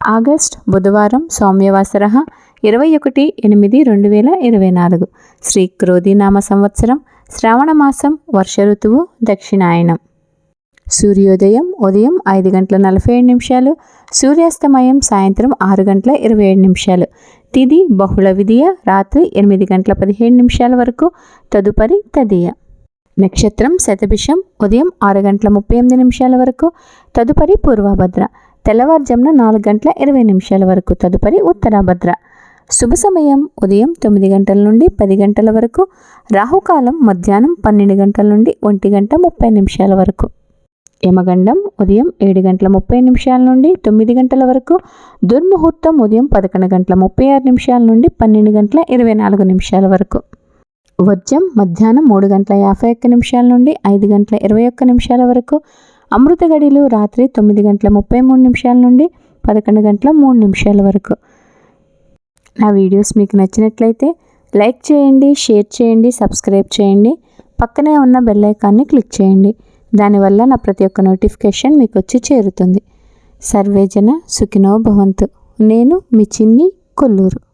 August బుధవారం సౌమ్యవాసర ఇరవై ఒకటి ఎనిమిది రెండు వేల ఇరవై నాలుగు. శ్రీ క్రోధినామ సంవత్సరం శ్రావణ మాసం వర్ష ఋతువు దక్షిణాయనం. సూర్యోదయం ఉదయం ఐదు గంటల నలభై ఏడు నిమిషాలు సూర్యాస్తమయం సాయంత్రం ఆరు గంటల ఇరవై ఏడు నిమిషాలు. తిది బహుళ విధియ రాత్రి ఎనిమిది గంటల పదిహేడు నిమిషాల వరకు తదుపరి తదియ. నక్షత్రం శతభిషం ఉదయం ఆరు గంటల ముప్పై ఎనిమిది నిమిషాల వరకు తదుపరి పూర్వభద్ర. తెల్లవారుజామున నాలుగు గంటల ఇరవై నిమిషాల వరకు తదుపరి ఉత్తరాభద్ర. శుభ సమయం. ఉదయం తొమ్మిది గంటల నుండి పది గంటల వరకు. రాహుకాలం మధ్యాహ్నం పన్నెండు గంటల నుండి ఒంటి గంట ముప్పై నిమిషాల వరకు. యమగండం ఉదయం ఏడు గంటల ముప్పై నిమిషాల నుండి తొమ్మిది గంటల వరకు. దుర్ముహూర్తం ఉదయం పదకొండు గంటల ముప్పై ఆరు నిమిషాల నుండి పన్నెండు గంటల ఇరవై నాలుగు నిమిషాల వరకు. వజ్రం మధ్యాహ్నం మూడు గంటల యాభై ఒక్క నిమిషాల నుండి ఐదు గంటల ఇరవై ఒక్క నిమిషాల వరకు. అమృత గడిలు రాత్రి తొమ్మిది గంటల ముప్పై మూడు నిమిషాల నుండి పదకొండు గంటల మూడు నిమిషాల వరకు. నా వీడియోస్ మీకు నచ్చినట్లయితే లైక్ చేయండి షేర్ చేయండి సబ్స్క్రైబ్ చేయండి. పక్కనే ఉన్న బెల్ ఐకాన్ని క్లిక్ చేయండి. దానివల్ల నా ప్రతి ఒక్క నోటిఫికేషన్ మీకు వచ్చి చేరుతుంది. సర్వేజన సుఖినో భవంతు. నేను మీ చిన్ని కొల్లూరు.